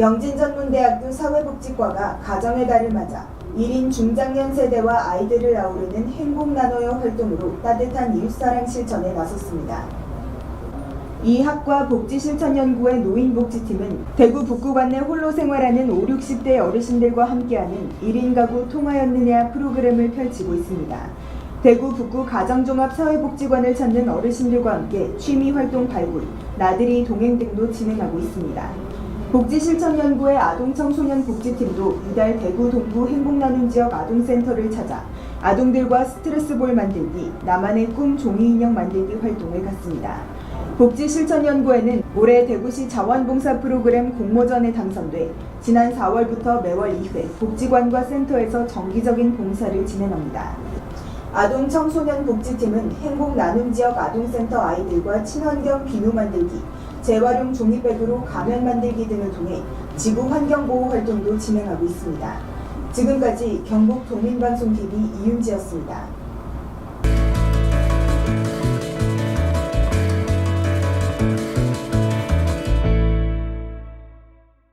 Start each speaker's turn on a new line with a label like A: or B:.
A: 영진전문대학교 사회복지과가 가정의 달을 맞아 1인 중장년 세대와 아이들을 아우르는 행복 나눠요 활동으로 따뜻한 이웃사랑 실천에 나섰습니다. 이 학과 복지실천연구의 노인복지팀은 대구 북구관 내 홀로 생활하는 5, 60대 어르신들과 함께하는 1인 가구 통하였느냐 프로그램을 펼치고 있습니다. 대구 북구 가정종합사회복지관을 찾는 어르신들과 함께 취미활동 발굴, 나들이 동행 등도 진행하고 있습니다. 복지실천연구의 아동청소년복지팀도 이달 대구 동구 행복나눔 지역 아동센터를 찾아 아동들과 스트레스볼 만들기, 나만의 꿈 종이인형 만들기 활동을 갖습니다. 복지실천연구에는 올해 대구시 자원봉사 프로그램 공모전에 당선돼 지난 4월부터 매월 2회 복지관과 센터에서 정기적인 봉사를 진행합니다. 아동 청소년 복지팀은 행복 나눔 지역 아동센터 아이들과 친환경 비누 만들기, 재활용 종이백으로 가면 만들기 등을 통해 지구 환경 보호 활동도 진행하고 있습니다. 지금까지 경북 도민방송TV 이윤지였습니다.